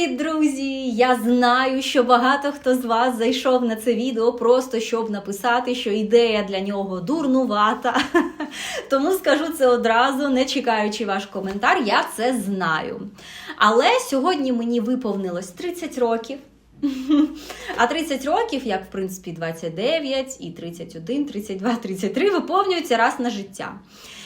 Привіт, друзі! Я знаю, що багато хто з вас зайшов на це відео просто щоб написати, що ідея для нього дурнувата. Тому скажу це одразу, не чекаючи ваш коментар, я це знаю. Але сьогодні мені виповнилось 30 років. А 30 років, як в принципі 29, і 31, 32, 33, виповнюються раз на життя.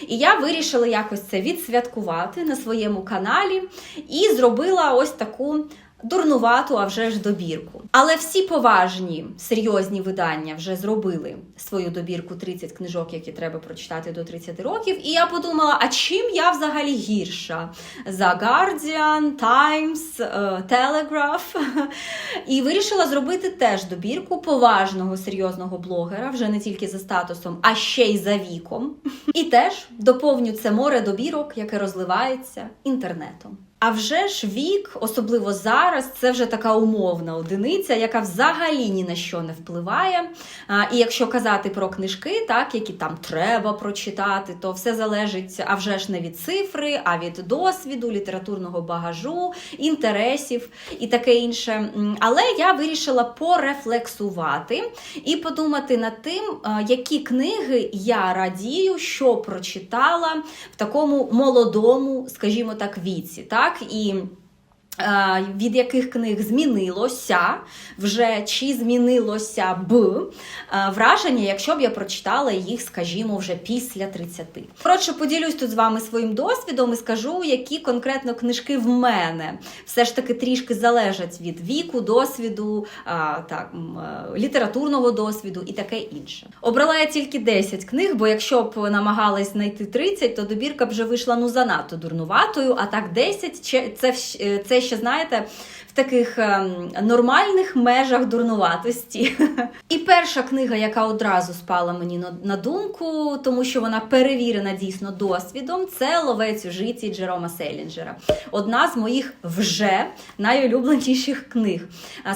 І я вирішила якось це відсвяткувати на своєму каналі і зробила ось таку дурнувату, а вже ж добірку. Але всі поважні серйозні видання вже зробили свою добірку 30 книжок, які треба прочитати до 30 років. І я подумала, а чим я взагалі гірша? За Guardian, Times, е, Telegraph. І вирішила зробити теж добірку поважного серйозного блогера, вже не тільки за статусом, а ще й за віком. І теж доповню це море добірок, яке розливається інтернетом. А вже ж вік, особливо зараз, це вже така умовна одиниця, яка взагалі ні на що не впливає. А, і якщо казати про книжки, так, які там треба прочитати, то все залежить а вже ж не від цифри, а від досвіду, літературного багажу, інтересів і таке інше. Але я вирішила порефлексувати і подумати над тим, які книги я радію, що прочитала в такому молодому, скажімо так, віці. Так? І е, від яких книг змінилося вже чи змінилося б е, враження, якщо б я прочитала їх, скажімо, вже після 30. Коротше, поділюсь тут з вами своїм досвідом і скажу, які конкретно книжки в мене все ж таки трішки залежать від віку, досвіду, е, так, е, літературного досвіду і таке інше. Обрала я тільки 10 книг, бо якщо б намагалась знайти 30, то добірка б вже вийшла ну занадто дурнуватою, а так 10 це, е, це ще, знаєте, в таких ем, нормальних межах дурнуватості. І перша книга, яка одразу спала мені на- на думку, тому що вона перевірена дійсно досвідом, це Ловець у житті Джерома Селінджера. Одна з моїх вже найулюбленіших книг.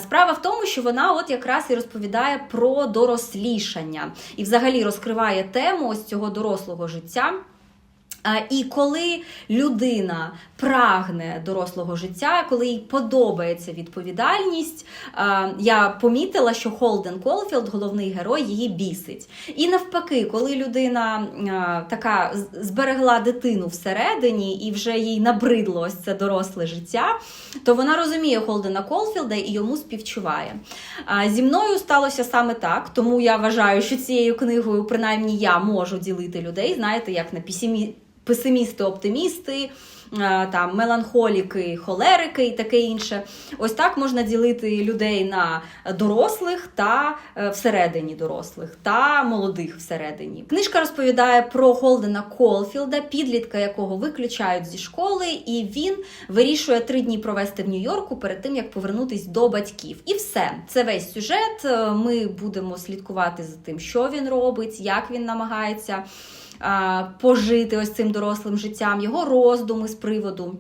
Справа в тому, що вона от якраз і розповідає про дорослішання і взагалі розкриває тему ось цього дорослого життя. І коли людина прагне дорослого життя, коли їй подобається відповідальність, я помітила, що Холден Колфілд, головний герой, її бісить. І навпаки, коли людина така зберегла дитину всередині і вже їй набридло ось це доросле життя, то вона розуміє Холдена Колфілда і йому співчуває. Зі мною сталося саме так, тому я вважаю, що цією книгою, принаймні, я можу ділити людей, знаєте, як на пісімі песимісти, оптимісти, е, там меланхоліки, холерики і таке інше. Ось так можна ділити людей на дорослих та е, всередині дорослих та молодих всередині. Книжка розповідає про Холдена Колфілда, підлітка якого виключають зі школи, і він вирішує три дні провести в Нью-Йорку перед тим, як повернутись до батьків. І все, це весь сюжет. Е, Ми будемо слідкувати за тим, що він робить, як він намагається пожити ось цим дорослим життям, його роздуми з приводу.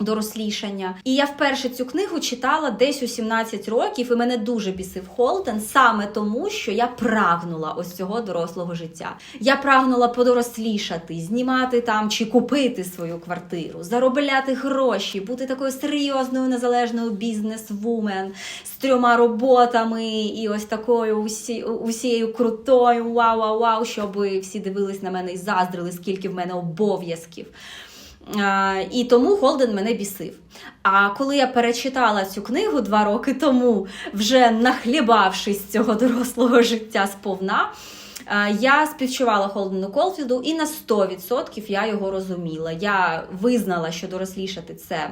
Дорослішання. І я вперше цю книгу читала десь у 17 років, і мене дуже бісив Холден саме тому, що я прагнула ось цього дорослого життя. Я прагнула подорослішати, знімати там чи купити свою квартиру, заробляти гроші, бути такою серйозною незалежною бізнес-вумен з трьома роботами і ось такою усі, усією крутою вау-вау-вау, щоб всі дивились на мене і заздрили, скільки в мене обов'язків. І тому Голден мене бісив. А коли я перечитала цю книгу два роки тому, вже нахлібавшись цього дорослого життя сповна, я співчувала Холдену Колфілду, і на 100% я його розуміла. Я визнала, що дорослішати це.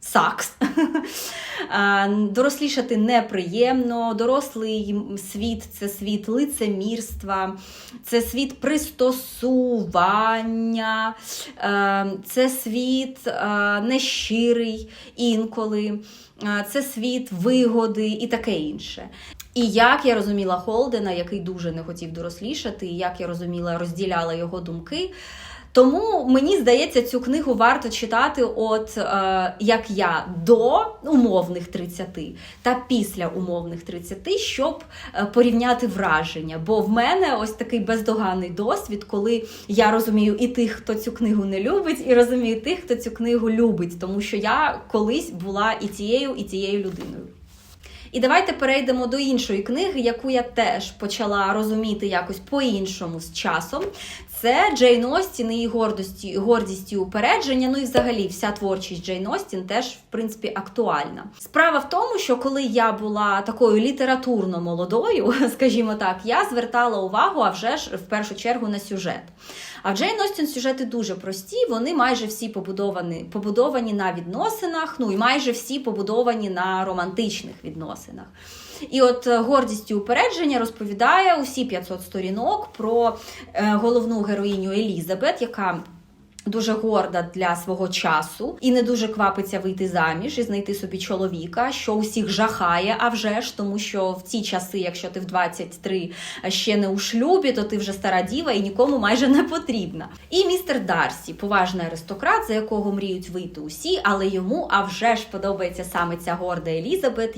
Сакс. Дорослішати неприємно. Дорослий світ це світ лицемірства, це світ пристосування, це світ нещирий інколи, це світ вигоди і таке інше. І як я розуміла Холдена, який дуже не хотів дорослішати, і як я розуміла, розділяла його думки, Тому мені здається, цю книгу варто читати, от е, як я до умовних 30 та після умовних 30, щоб е, порівняти враження. Бо в мене ось такий бездоганний досвід, коли я розумію і тих, хто цю книгу не любить, і розумію тих, хто цю книгу любить, тому що я колись була і тією, і тією людиною. І давайте перейдемо до іншої книги, яку я теж почала розуміти якось по-іншому з часом. Це Джейн Остін і її гордості, гордість і упередження. Ну і взагалі вся творчість Джейн Остін теж, в принципі, актуальна. Справа в тому, що коли я була такою літературно молодою, скажімо так, я звертала увагу, а вже ж в першу чергу на сюжет. А в Джейн Остін сюжети дуже прості, вони майже всі побудовані побудовані на відносинах, ну і майже всі побудовані на романтичних відносинах. І от е, гордість і упередження розповідає усі 500 сторінок про е, головну героїню Елізабет, яка Дуже горда для свого часу і не дуже квапиться вийти заміж і знайти собі чоловіка, що усіх жахає, а вже ж, тому що в ці часи, якщо ти в 23 ще не у шлюбі, то ти вже стара діва і нікому майже не потрібна. І містер Дарсі, поважний аристократ, за якого мріють вийти усі, але йому а вже ж подобається саме ця горда Елізабет,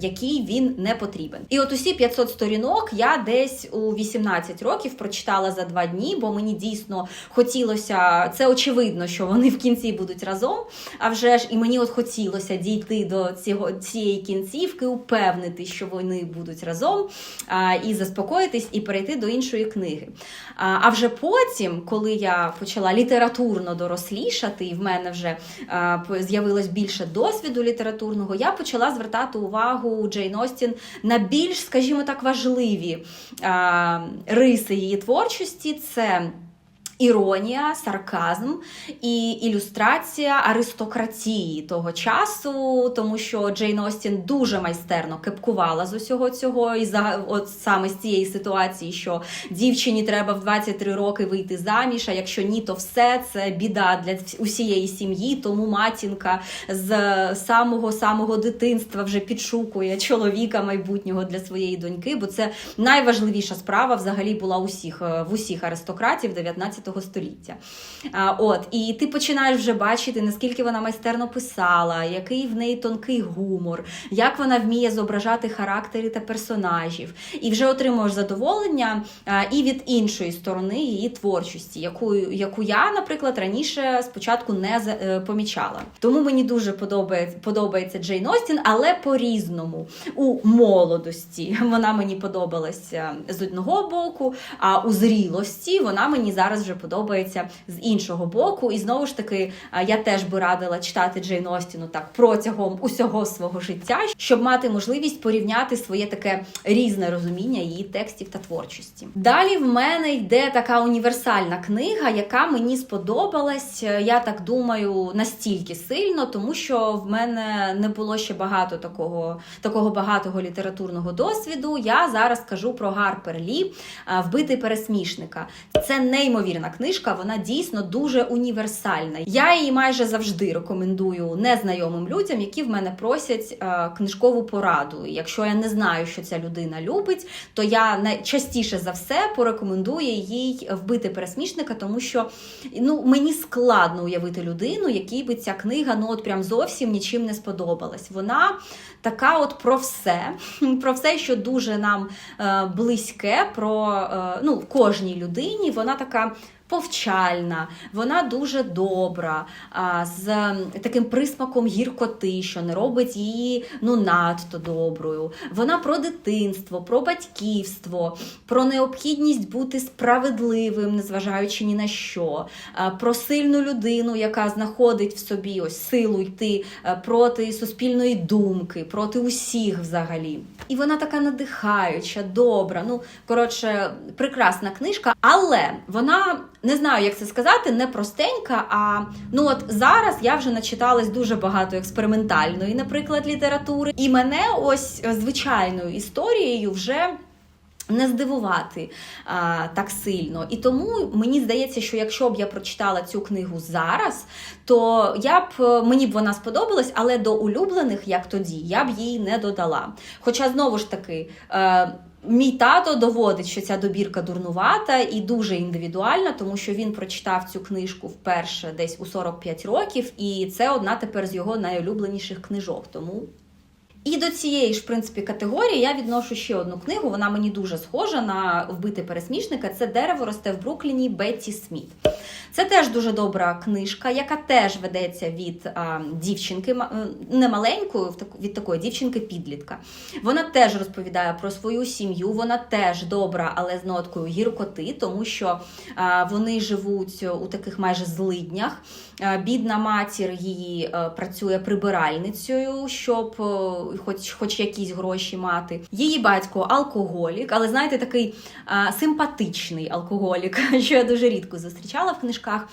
якій він не потрібен. І от усі 500 сторінок я десь у 18 років прочитала за два дні, бо мені дійсно хотілося це очевидно, що вони в кінці будуть разом. А вже ж і мені от хотілося дійти до цього цієї кінцівки, упевнити, що вони будуть разом, а, і заспокоїтись, і перейти до іншої книги. А, а вже потім, коли я почала літературно дорослішати, і в мене вже з'явилось більше досвіду літературного, я почала звертати увагу Джейн Остін на більш, скажімо так, важливі а, риси її творчості. Це Іронія, сарказм і ілюстрація аристократії того часу, тому що Джейн Остін дуже майстерно кепкувала з усього цього, і за от саме з цієї ситуації, що дівчині треба в 23 роки вийти заміж. А якщо ні, то все це біда для усієї сім'ї. Тому матінка з самого самого дитинства вже підшукує чоловіка майбутнього для своєї доньки, бо це найважливіша справа взагалі була усіх в усіх аристократів 19 століття. А, От, І ти починаєш вже бачити, наскільки вона майстерно писала, який в неї тонкий гумор, як вона вміє зображати характери та персонажів. І вже отримуєш задоволення і від іншої сторони її творчості, яку яку я, наприклад, раніше спочатку не е, помічала. Тому мені дуже подобається подобається Джейн Остін, але по-різному. У молодості вона мені подобалася з одного боку, а у зрілості вона мені зараз вже подобається з іншого боку. І знову ж таки, я теж би радила читати Джейн Остіну так протягом усього свого життя, щоб мати можливість порівняти своє таке різне розуміння її текстів та творчості. Далі в мене йде така універсальна книга, яка мені сподобалась, я так думаю, настільки сильно, тому що в мене не було ще багато такого такого багатого літературного досвіду. Я зараз кажу про Гарпер Лі Вбитий пересмішника. Це неймовірна книжка, вона дійсно дуже універсальна. Я її майже завжди рекомендую незнайомим людям, які в мене просять е, книжкову пораду. Якщо я не знаю, що ця людина любить, то я найчастіше за все порекомендую їй вбити пересмішника, тому що ну, мені складно уявити людину, якій би ця книга ну от прям зовсім нічим не сподобалась. Вона така от про все, про все, що дуже нам е, близьке, про е, ну, кожній людині. Вона така повчальна, вона дуже добра, з таким присмаком гіркоти, що не робить її ну надто доброю. Вона про дитинство, про батьківство, про необхідність бути справедливим, незважаючи ні на що, про сильну людину, яка знаходить в собі ось силу йти проти суспільної думки, проти усіх взагалі. І вона така надихаюча, добра. Ну, коротше, прекрасна книжка, але вона не знаю, як це сказати, не простенька. А ну от зараз я вже начиталась дуже багато експериментальної, наприклад, літератури, і мене ось звичайною історією вже. Не здивувати а, так сильно. І тому мені здається, що якщо б я прочитала цю книгу зараз, то я б мені б вона сподобалась, але до улюблених, як тоді, я б її не додала. Хоча, знову ж таки, е, Мій тато доводить, що ця добірка дурнувата і дуже індивідуальна, тому що він прочитав цю книжку вперше десь у 45 років, і це одна тепер з його найулюбленіших книжок. Тому і до цієї ж в принципі категорії я відношу ще одну книгу. Вона мені дуже схожа на вбити пересмішника. Це дерево росте в Брукліні Бетті Сміт. Це теж дуже добра книжка, яка теж ведеться від а, дівчинки, не маленької, від такої дівчинки-підлітка. Вона теж розповідає про свою сім'ю. Вона теж добра, але з ноткою гіркоти, тому що а, вони живуть у таких майже злиднях. А, Бідна матір її е, працює прибиральницею, щоб е, хоч, хоч якісь гроші мати. Її батько алкоголік, але знаєте, такий симпатичний алкоголік, що я дуже рідко зустрічала в книжках.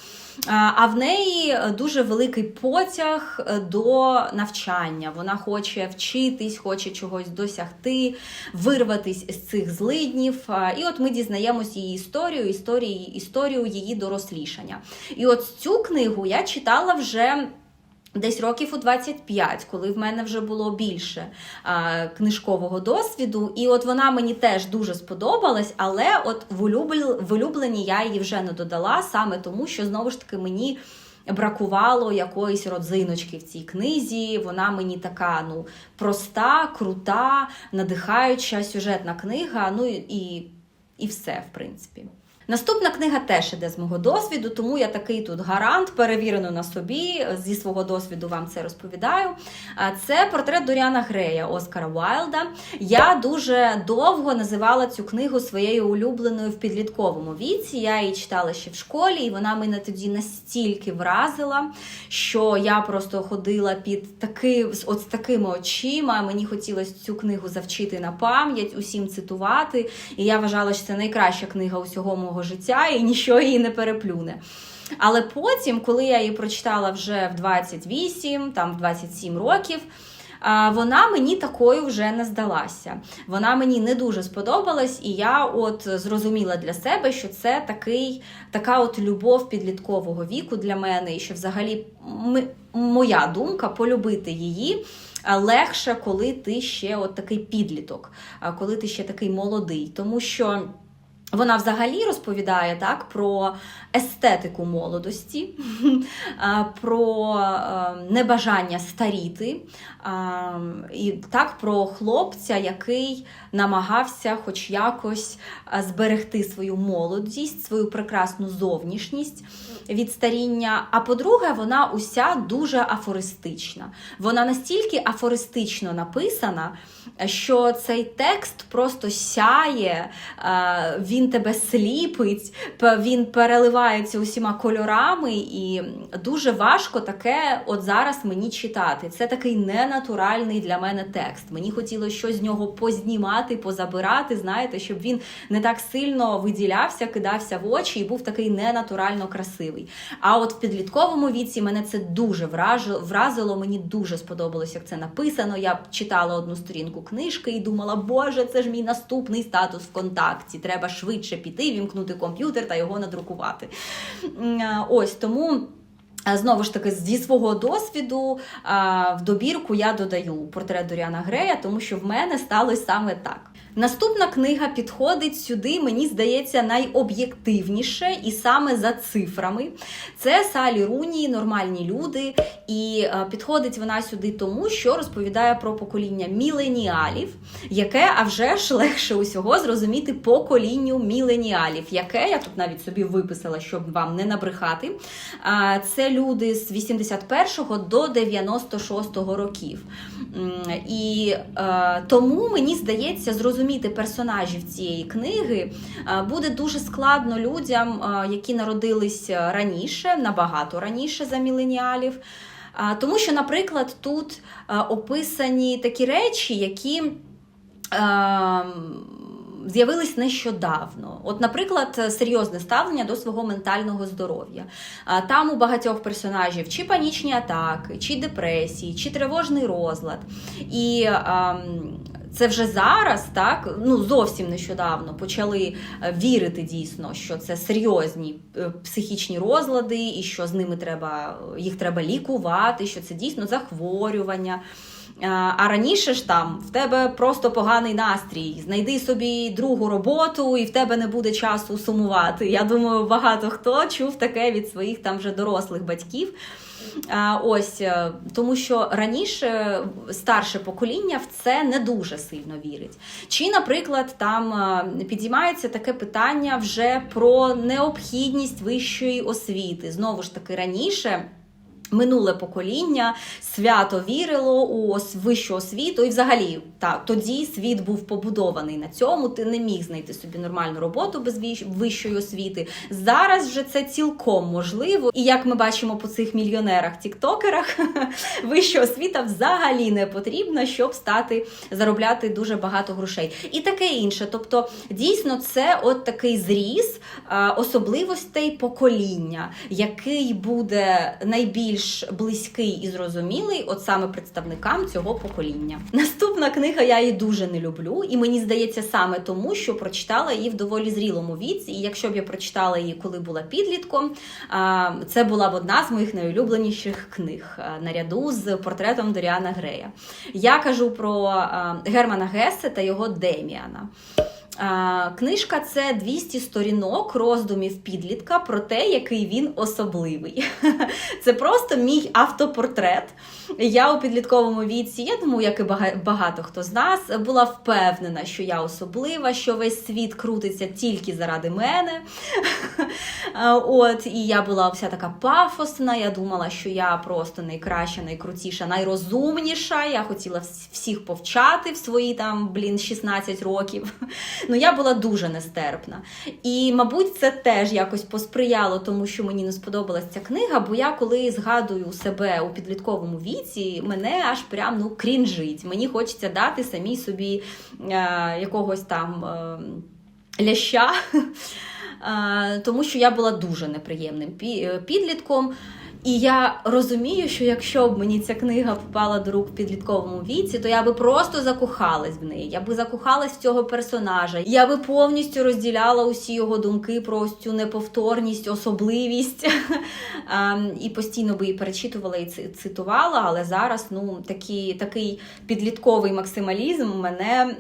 А, в неї дуже великий потяг е, до навчання. Вона хоче вчитись, хоче чогось досягти, вирватись з цих злиднів. І от ми дізнаємось її історію, історію, історію її дорослішання. І от цю книгу я читала вже. Десь років у 25, коли в мене вже було більше а, книжкового досвіду, і от вона мені теж дуже сподобалась, але от в, улюбл... в улюблені я її вже не додала, саме тому, що знову ж таки мені бракувало якоїсь родзиночки в цій книзі. Вона мені така ну проста, крута, надихаюча сюжетна книга. Ну і, і все, в принципі. Наступна книга теж іде з мого досвіду, тому я такий тут гарант, перевірено на собі. Зі свого досвіду вам це розповідаю. Це портрет Доріана Грея Оскара Уайлда. Я дуже довго називала цю книгу своєю улюбленою в підлітковому віці. Я її читала ще в школі, і вона мене тоді настільки вразила, що я просто ходила під таки, от з такими очима. Мені хотілося цю книгу завчити на пам'ять, усім цитувати. І я вважала, що це найкраща книга усього мого життя, і нічого її не переплюне. Але потім, коли я її прочитала вже в 28, там в 27 років. Вона мені такою вже не здалася. Вона мені не дуже сподобалась, і я от зрозуміла для себе, що це такий, така от любов підліткового віку для мене, і що взагалі моя думка полюбити її легше, коли ти ще от такий підліток, коли ти ще такий молодий. Тому що. Вона взагалі розповідає так про естетику молодості, про небажання старіти, і так про хлопця, який намагався хоч якось зберегти свою молодість, свою прекрасну зовнішність від старіння. А по-друге, вона уся дуже афористична. Вона настільки афористично написана, що цей текст просто сяє, він тебе сліпить, він переливається усіма кольорами, і дуже важко таке от зараз мені читати. Це такий ненатуральний для мене текст. Мені хотілося щось з нього познімати, позабирати, знаєте, щоб він не так сильно виділявся, кидався в очі і був такий ненатурально красивий. А от в підлітковому віці мене це дуже вразило, мені дуже сподобалось, як це написано. Я читала одну сторінку книжки і думала, боже, це ж мій наступний статус ВКонтакті. Треба швидше піти, вімкнути комп'ютер та його надрукувати. А, Ось тому. Знову ж таки, зі свого досвіду в добірку я додаю портрет Доріана Грея, тому що в мене сталося саме так. Наступна книга підходить сюди, мені здається, найоб'єктивніше і саме за цифрами. Це Салі Руні, нормальні люди. І е, підходить вона сюди тому, що розповідає про покоління міленіалів, яке, а вже ж легше усього зрозуміти поколінню міленіалів, яке я тут навіть собі виписала, щоб вам не набрехати. Це люди з 81 до 96 років. І е, тому мені здається, зрозуміти персонажів цієї книги е, буде дуже складно людям, е, які народились раніше, набагато раніше за міленіалів. Тому що, наприклад, тут е, описані такі речі, які. е, З'явились нещодавно. От, наприклад, серйозне ставлення до свого ментального здоров'я. Там у багатьох персонажів чи панічні атаки, чи депресії, чи тривожний розлад. І ем, це вже зараз, так ну зовсім нещодавно почали е, вірити дійсно, що це серйозні е, психічні розлади, і що з ними треба їх треба лікувати, що це дійсно захворювання. А раніше ж там в тебе просто поганий настрій. Знайди собі другу роботу, і в тебе не буде часу сумувати. Я думаю, багато хто чув таке від своїх там вже дорослих батьків. Ось е, тому, що раніше старше покоління в це не дуже сильно вірить. Чи, наприклад, там е, підіймається таке питання вже про необхідність вищої освіти. Знову ж таки, раніше. Минуле покоління свято вірило у вищу освіту, і взагалі так, тоді світ був побудований на цьому. Ти не міг знайти собі нормальну роботу без вищої освіти. Зараз вже це цілком можливо. І як ми бачимо по цих мільйонерах, тіктокерах, вища освіта взагалі не потрібна, щоб стати заробляти дуже багато грошей. І таке інше. Тобто, дійсно, це от такий зріз особливостей покоління, який буде найбільш близький і зрозумілий, от саме представникам цього покоління. Наступна книга я її дуже не люблю, і мені здається саме тому, що прочитала її в доволі зрілому віці. І якщо б я прочитала її, коли була підлітком, це була б одна з моїх найулюбленіших книг наряду з портретом Доріана Грея. Я кажу про Германа Гесе та його Деміана. Книжка це 200 сторінок роздумів підлітка про те, який він особливий. Це просто мій автопортрет. Я у підлітковому віці, я думаю, як і багато хто з нас, була впевнена, що я особлива, що весь світ крутиться тільки заради мене. От, і я була вся така пафосна. Я думала, що я просто найкраща, найкрутіша, найрозумніша. Я хотіла всіх повчати в свої там, блін, 16 років. Ну, я була дуже нестерпна. І, мабуть, це теж якось посприяло тому, що мені не сподобалась ця книга, бо я коли згадую себе у підлітковому віці, мене аж прям ну крінжить. Мені хочеться дати самій собі е, якогось там е, ляща. Е, Тому що я була дуже неприємним підлітком. І я розумію, що якщо б мені ця книга попала до рук в підлітковому віці, то я би просто закохалась в неї. Я би закохалась в цього персонажа. Я би повністю розділяла усі його думки про цю неповторність, особливість. Ем, І постійно би її перечитувала і ци- цитувала. Але зараз ну такі, такий підлітковий максималізм мене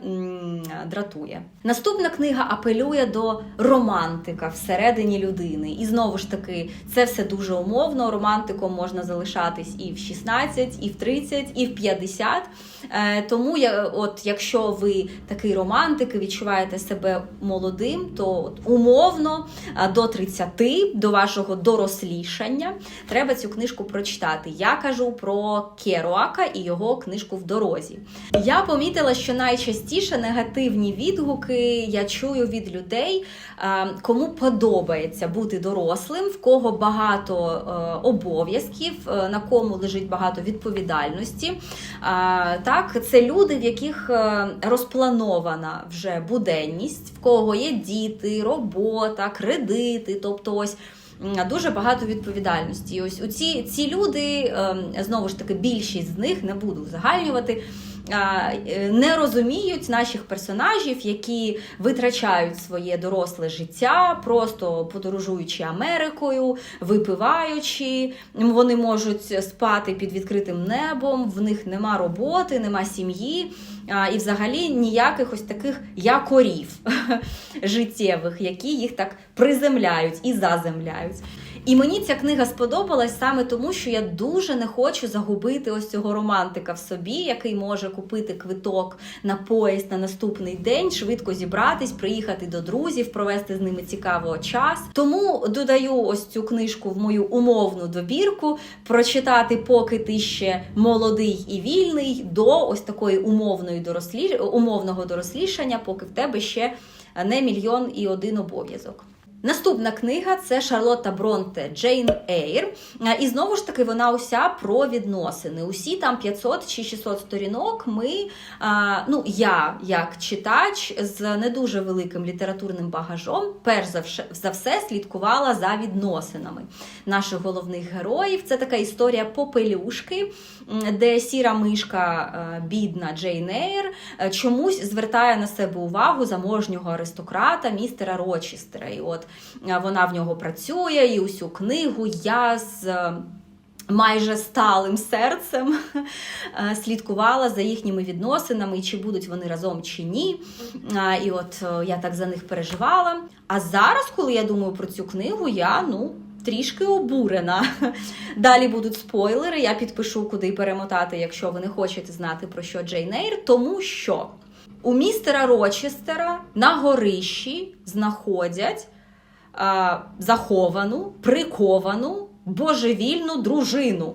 дратує. Наступна книга апелює до романтика всередині людини. І знову ж таки, це все дуже умовно. Романтиком можна залишатись і в 16, і в 30, і в 50. Е, Тому от, якщо ви такий романтик і відчуваєте себе молодим, то от, умовно е, до 30, до вашого дорослішання, треба цю книжку прочитати. Я кажу про Керуака і його книжку в дорозі. Я помітила, що найчастіше негативні відгуки я чую від людей, е, кому подобається бути дорослим, в кого багато е, обов'язків, е, на кому лежить багато відповідальності. Так, це люди, в яких е, розпланована вже буденність, в кого є діти, робота, кредити, тобто ось. Дуже багато відповідальності. І ось у ці, ці люди, ем, знову ж таки, більшість з них не буду е, не розуміють наших персонажів, які витрачають своє доросле життя, просто подорожуючи Америкою, випиваючи. Вони можуть спати під відкритим небом, в них нема роботи, нема сім'ї. І взагалі ніяких ось таких якорів життєвих, які їх так приземляють і заземляють. І мені ця книга сподобалась саме тому, що я дуже не хочу загубити ось цього романтика в собі, який може купити квиток на поїзд на наступний день, швидко зібратись, приїхати до друзів, провести з ними цікаво час. Тому додаю ось цю книжку в мою умовну добірку, прочитати, поки ти ще молодий і вільний, до ось такої умовної дорослі... умовного дорослішання, поки в тебе ще не мільйон і один обов'язок. Наступна книга це Шарлотта Бронте Джейн Ейр. Е, І знову ж таки вона уся про відносини. Усі там 500 чи 600 сторінок. Ми, ну я як читач з не дуже великим літературним багажом, перш за все, слідкувала за відносинами наших головних героїв. Це така історія попелюшки, де сіра мишка, е, бідна Джейн Ейр, е, чомусь звертає на себе увагу заможнього аристократа містера Рочістера. І от вона в нього працює, і усю книгу я з. е, майже сталим серцем е, слідкувала за їхніми відносинами, чи будуть вони разом чи ні. І от е, я так за них переживала. А зараз, коли я думаю про цю книгу, я ну. Трішки обурена. Далі будуть спойлери. Я підпишу, куди перемотати, якщо ви не хочете знати про що Джейн Ейр, тому що у містера Рочестера на горищі знаходять а, заховану, приковану божевільну дружину.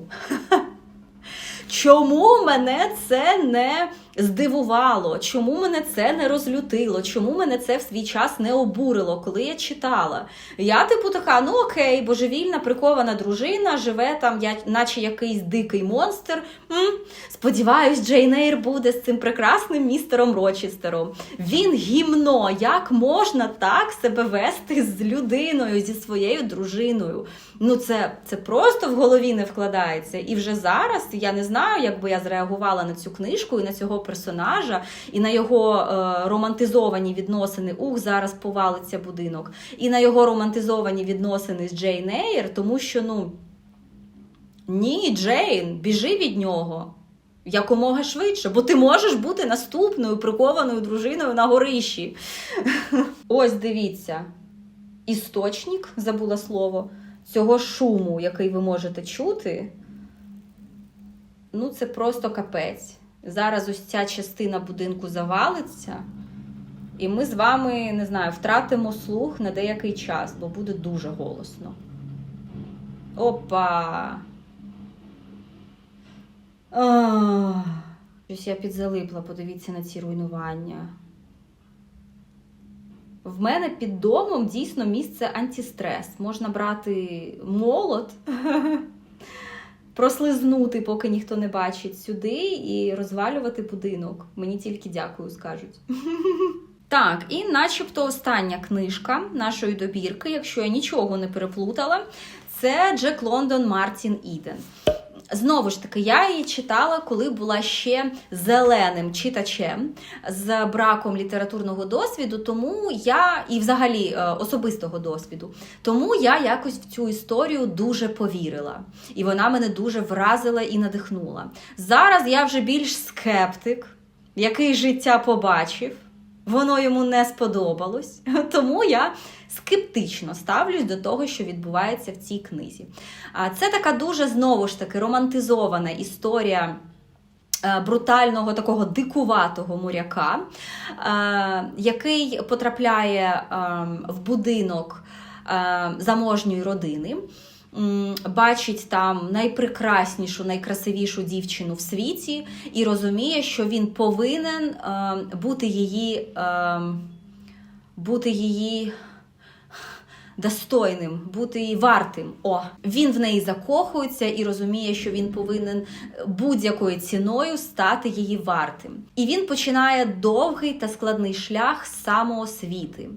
Чому мене це не здивувало? Чому мене це не розлютило? Чому мене це в свій час не обурило, коли я читала? Я, типу, така, ну окей, божевільна прикована дружина, живе там, я, наче якийсь дикий монстр. М? Сподіваюсь, Джейн Ейр буде з цим прекрасним містером Рочестером. Він гімно, як можна так себе вести з людиною, зі своєю дружиною? Ну, це, це просто в голові не вкладається. І вже зараз я не знаю, як би я зреагувала на цю книжку і на цього персонажа, і на його е, романтизовані відносини. Ух, зараз повалиться будинок, і на його романтизовані відносини з Джейн Ейр, тому що, ну ні, Джейн, біжи від нього. Якомога швидше, бо ти можеш бути наступною прикованою дружиною на горищі. Ось дивіться. Істочник, забула слово, цього шуму, який ви можете чути. Ну, це просто капець. Зараз ось ця частина будинку завалиться, і ми з вами, не знаю, втратимо слух на деякий час, бо буде дуже голосно. Опа! Щось я підзалипла, подивіться на ці руйнування. В мене під домом дійсно місце антистрес. Можна брати молот, прослизнути, поки ніхто не бачить сюди, і розвалювати будинок. Мені тільки дякую скажуть. Так, і начебто остання книжка нашої добірки, якщо я нічого не переплутала, це Джек Лондон Мартін Іден. Знову ж таки, я її читала, коли була ще зеленим читачем з браком літературного досвіду, тому я і взагалі е, особистого досвіду. Тому я якось в цю історію дуже повірила. І вона мене дуже вразила і надихнула. Зараз я вже більш скептик, який життя побачив. Воно йому не сподобалось, тому я скептично ставлюсь до того, що відбувається в цій книзі. Це така дуже знову ж таки романтизована історія. Е, брутального такого дикуватого моряка, е, який потрапляє ем, в будинок е, заможньої родини бачить там найпрекраснішу, найкрасивішу дівчину в світі і розуміє, що він повинен е, бути її, е, бути її. Достойним, бути її вартим. О, він в неї закохується і розуміє, що він повинен будь-якою ціною стати її вартим. І він починає довгий та складний шлях самоосвіти.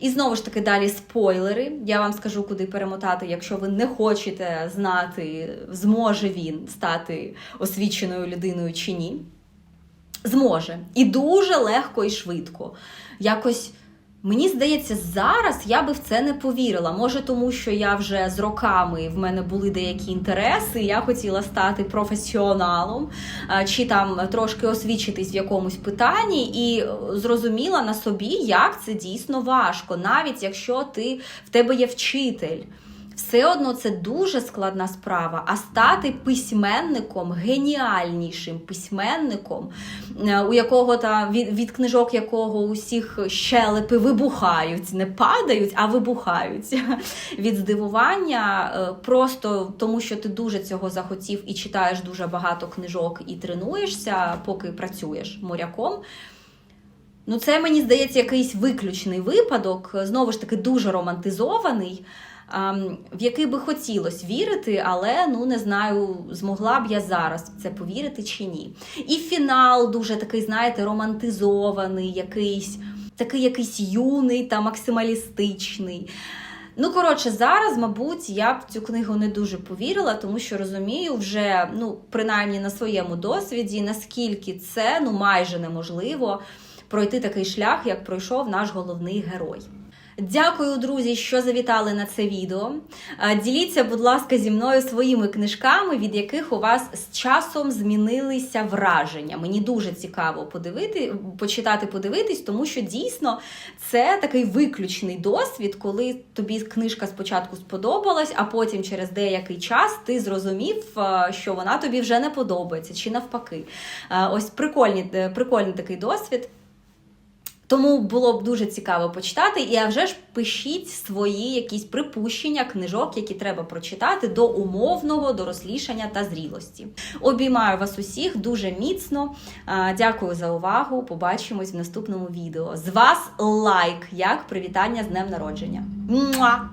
І знову ж таки далі спойлери. Я вам скажу, куди перемотати, якщо ви не хочете знати, зможе він стати освіченою людиною чи ні. Зможе. І дуже легко і швидко. Якось. Мені здається, зараз я би в це не повірила. Може, тому що я вже з роками в мене були деякі інтереси, я хотіла стати професіоналом, чи там трошки освічитись в якомусь питанні, і зрозуміла на собі, як це дійсно важко, навіть якщо ти в тебе є вчитель все одно це дуже складна справа. А стати письменником, геніальнішим письменником, е, у якого та від, від книжок якого усіх щелепи вибухають, не падають, а вибухають від здивування, е, просто тому що ти дуже цього захотів і читаєш дуже багато книжок і тренуєшся, поки працюєш моряком. Ну, це мені здається якийсь виключний випадок, знову ж таки, дуже романтизований в який би хотілося вірити, але ну не знаю, змогла б я зараз це повірити чи ні. І фінал дуже такий, знаєте, романтизований, якийсь такий якийсь юний та максималістичний. Ну, коротше, зараз, мабуть, я б цю книгу не дуже повірила, тому що розумію вже, ну, принаймні на своєму досвіді, наскільки це ну майже неможливо пройти такий шлях, як пройшов наш головний герой. Дякую, друзі, що завітали на це відео. Е, Діліться, будь ласка, зі мною своїми книжками, від яких у вас з часом змінилися враження. Мені дуже цікаво подивити, почитати, подивитись, тому що дійсно це такий виключний досвід, коли тобі книжка спочатку сподобалась, а потім через деякий час ти зрозумів, е, що вона тобі вже не подобається, чи навпаки. Е, Ось прикольний, прикольний такий досвід. Тому було б дуже цікаво почитати, і а вже ж пишіть свої якісь припущення книжок, які треба прочитати до умовного дорослішання та зрілості. Обіймаю вас усіх дуже міцно. Дякую за увагу. Побачимось в наступному відео. З вас лайк як привітання з днем народження. Муа!